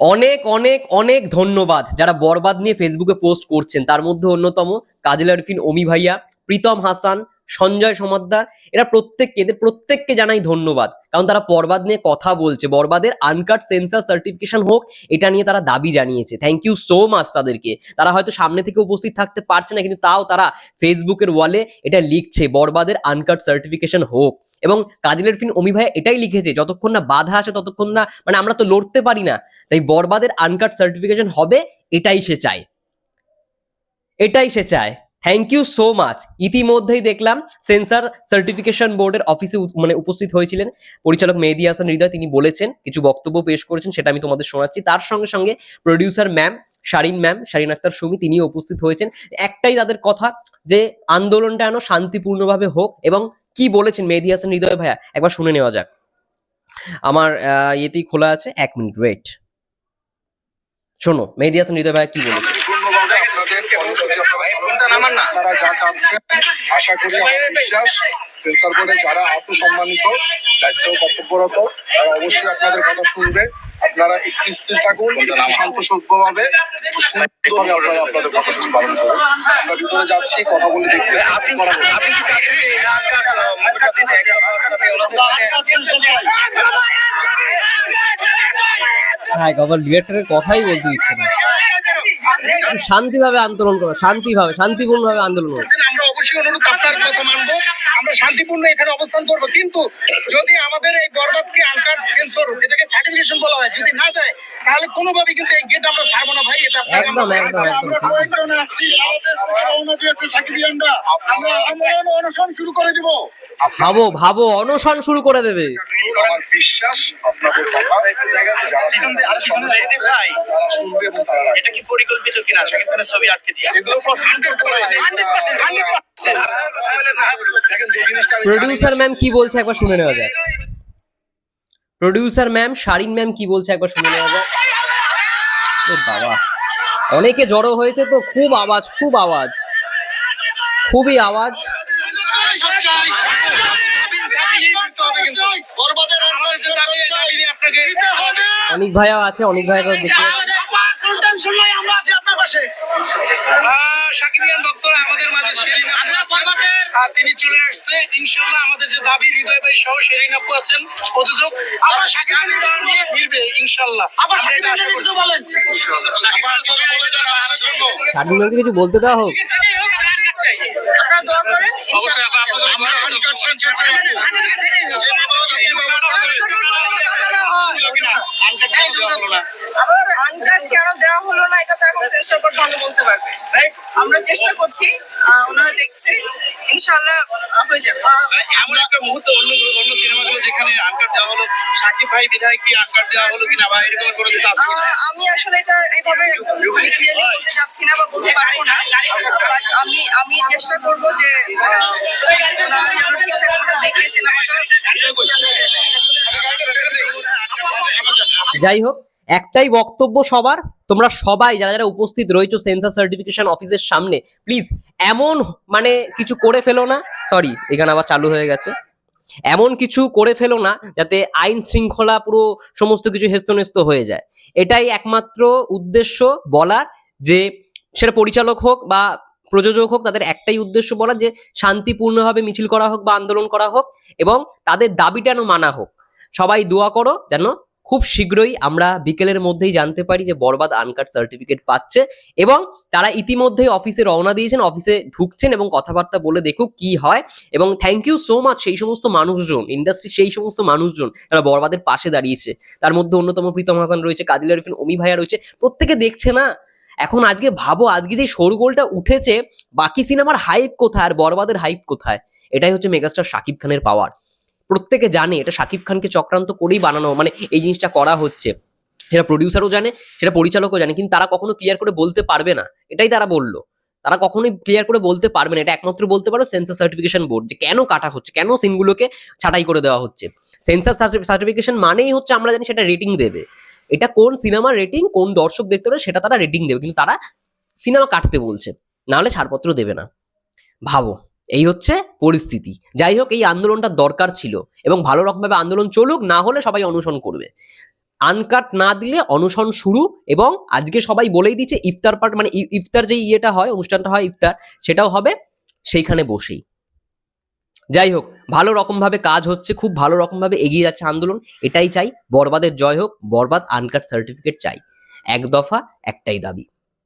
অনেক অনেক অনেক ধন্যবাদ যারা বরবাদ নিয়ে ফেসবুকে পোস্ট করছেন। তার মধ্যে অন্যতম কাজল আরফিন, অমি ভাইয়া, প্রীতম হাসান সঞ্জয় সমাদ্দার, এরা প্রত্যেককে, এদের প্রত্যেককে জানাই ধন্যবাদ। কারণ তারা বরবাদ নিয়ে কথা বলছে। বরবাদের আনকাট সেন্সার সার্টিফিকেশন হোক, এটা নিয়ে তারা দাবি জানিয়েছে। থ্যাংক ইউ সো মাচ তাদেরকে। তারা হয়তো সামনে থেকে উপস্থিত থাকতে পারছে না, কিন্তু তাও তারা ফেসবুকের ওয়ালে এটা লিখছে, বরবাদের আনকাট সার্টিফিকেশন হোক। এবং কাজল ফিন অমি ভাইয়া এটাই লিখেছে, যতক্ষণ না বাধা আসে, ততক্ষণ না মানে আমরা তো লড়তে পারি না। তাই বরবাদের আনকাট সার্টিফিকেশন হবে, এটাই সে চায়। এটাই সে চায়। থ্যাংক ইউ সো মাচ ইতিমধ্যেই দেখলাম সেন্সার সার্টিফিকেশন বোর্ডের অফিসে মানে উপস্থিত হয়েছিলেন পরিচালক মেহেদি হাসান হৃদয়। তিনি বলেছেন, কিছু বক্তব্য পেশ করেছেন, সেটা আমি তোমাদের শোনাচ্ছি। তার সঙ্গে সঙ্গে producer ma'am Sharin ma'am Sharin Akhter Sumi, তিনিও উপস্থিত হয়েছেন। একটাই তাদের কথা যে, আন্দোলনটা যেন শান্তিপূর্ণভাবে হোক এবং কি বলেছেন মেহেদি হাসান হৃদয় ভাইয়া? একবার শুনে নেওয়া যাক। আমার ইয়েতেই খোলা আছে। এক মিনিট ওয়েট শোনো, মেহেদি হাসান হৃদয় ভাইয়া কি বলেছে? আশা করি যারা আছে সম্মানিত দায়িত্ব কর্তব্যরত অবশ্যই আপনাদের কথা শুনবে আপনারা আপনারা আপনাদের যাচ্ছি কথা বলে করা হ্যাঁ কথাই বলতে দিচ্ছে না। শান্তিভাবে আন্দোলন করো শান্তিভাবে শান্তিপূর্ণভাবে আন্দোলন করো আমরা অবশ্যই অনুরোধ আপনার কথা মানবো আমরা শান্তিপূর্ণ এখানে অবস্থান করব কিন্তু যদি আমাদের এই বরবাদকে আনকাট সেন্সর যেটাকে সার্টিফিকেশন বলা হয় যদি না দেয় তাহলে কোনোভাবে কিন্তু এই গেট আমরা ছাড়বো না ভাই এটা একদম, আমরা আসছি সারা দেশ থেকে রওনা দিয়েছে সাকিবিয়ানরা আমরা আন্দোলন অনশন শুরু করে দিব ভাবো ভাবো অনশন শুরু করে দেবে। আমার বিশ্বাস আপনাদের শুনবে এবং তারা রাখবে। এটা কি পরিকল্পিত কিনা? শাকিব খানের ছবি আটকে দিয়া। এগুলো হান্ড্রেড দেখেন যে জিনিসটা আমি জানি। না, প্রডিউসার ম্যাম কি বলছে একবার শুনে নেওয়া যাক। প্রডিউসার ম্যাম শারিন ম্যাম কি বলছে একবার শুনে নেওয়া যাক। এ বাবা। অনেকে জড়ো হয়েছে তো খুব আওয়াজ খুব আওয়াজ। খুবই আওয়াজ বরবাদের আর হয়েছে দাবি এই দাবি নিয়ে আপনাকে অনেক ভাইয়াও আছে অনেক ভাইয়াও দেখতে আমরা আছি আপনার পাশে। সাকিবিয়ান দত্তর আমাদের মাঝে শেরিন আর তিনি চলে আসছে। ইনশাল্লাহ আমাদের যে দাবি হৃদয় ভাই সহ শেরিন আপু আছেন প্রযোজক। আবার সাকিবিয়ান দল নিয়ে ফিরবে ইনশাল্লাহ আবার আশা করছি। বলে কিছু বলতে দেওয়া হোক। আপনারা দোয়া করেন আনকাট কেন দেওয়া হলো না এটা তো ভালো বলতে পারবে রাইট আমরা চেষ্টা করছি ওনারা দেখছে ইনশাআল্লাহ হয়ে যাবে মানে এমন একটা মুহূর্ত অন্য অন্য সিনেমাগুলো যেখানে আনকাট দেওয়া হলো সাকিব ভাই কি আনকাট দেওয়া হলো কিনা বা এরকম কোনো কিছু আছে আমি আসলে এটা এইভাবে একদম ক্লিয়ারলি বলতে যাচ্ছি না বা বলতে পারব না বাট আমি আমি চেষ্টা করব যে ওনারা যেন ঠিকঠাক মতো দেখে সিনেমাটা। আচ্ছা। যাই হোক একটাই বক্তব্য সবার, তোমরা সবাই যারা যারা উপস্থিত রয়েছো সেন্সার সার্টিফিকেশন অফিসের সামনে, প্লিজ এমন মানে কিছু করে ফেলো না। সরি, এখানে আবার চালু হয়ে গেছে। এমন কিছু করে ফেলো না যাতে আইন শৃঙ্খলা পুরো সমস্ত কিছু হেস্তনেস্ত হয়ে যায়। এটাই একমাত্র উদ্দেশ্য বলার যে সেটা পরিচালক হোক বা প্রযোজক হোক তাদের একটাই উদ্দেশ্য বলা যে শান্তিপূর্ণভাবে মিছিল করা হোক বা আন্দোলন করা হোক এবং তাদের দাবিটা মানা হোক। সবাই দোয়া করো যেন খুব শীঘ্রই আমরা বিকেলের মধ্যেই জানতে পারি যে বরবাদ আনকাট সার্টিফিকেট পাচ্ছে এবং তারা ইতিমধ্যেই অফিসে রওনা দিয়েছেন, অফিসে ঢুকছেন এবং কথাবার্তা বলে দেখুক কি হয় এবং থ্যাংক ইউ সো মাচ সেই সমস্ত মানুষজন ইন্ডাস্ট্রি সেই সমস্ত মানুষজন তারা বরবাদের পাশে দাঁড়িয়েছে। তার মধ্যে অন্যতম প্রীতম হাসান রয়েছে কাদিল আরিফিন অমি ভাইয়া রয়েছে, প্রত্যেকে দেখছে না। এখন আজকে ভাবো, আজকে যে শোরগোলটা উঠেছে, বাকি সিনেমার হাইপ কোথায় আর বরবাদের হাইপ কোথায়? এটাই হচ্ছে মেগাস্টার শাকিব খানের পাওয়ার প্রত্যেকে জানে, এটা শাকিব খানকে চক্রান্ত করেই বানানো মানে এই জিনিসটা করা হচ্ছে। সেটা প্রডিউসারও জানে, সেটা পরিচালকও জানে, কিন্তু তারা কখনো ক্লিয়ার করে বলতে পারবে না। এটাই তারা বলল। তারা কখনোই ক্লিয়ার করে বলতে পারবে না, এটা একমাত্র বলতে পারো সেন্সার সার্টিফিকেশন বোর্ড যে কেন কাটা হচ্ছে, কেন সিনগুলোকে ছাঁটাই করে দেওয়া হচ্ছে। সেন্সার সার্টিফিকেশন মানেই হচ্ছে আমরা জানি সেটা রেটিং দেবে। এটা কোন সিনেমার রেটিং কোন দর্শক দেখতে পারে সেটা তারা রেটিং দেবে, কিন্তু তারা সিনেমা কাটতে বলছে, নাহলে ছাড়পত্র দেবে না। ভাবো। এই হচ্ছে পরিস্থিতি। যাই হোক, এই আন্দোলনটা দরকার ছিল এবং ভালো রকমভাবে আন্দোলন চলুক, না হলে সবাই অনুসরণ করবে। আনকাট না দিলে অনশন শুরু এবং আজকে সবাই বলেই দিচ্ছে, ইফতার পার্ট মানে ইফতার যে ইয়েটা হয়, অনুষ্ঠানটা হয় ইফতার, সেটাও হবে সেইখানে বসেই। যাই হোক, ভালো রকমভাবে কাজ হচ্ছে, খুব ভালো রকমভাবে এগিয়ে যাচ্ছে আন্দোলন, এটাই চাই। বরবাদের জয় হোক, বরবাদ আনকাট সার্টিফিকেট চাই। এক দফা, একটাই দাবি।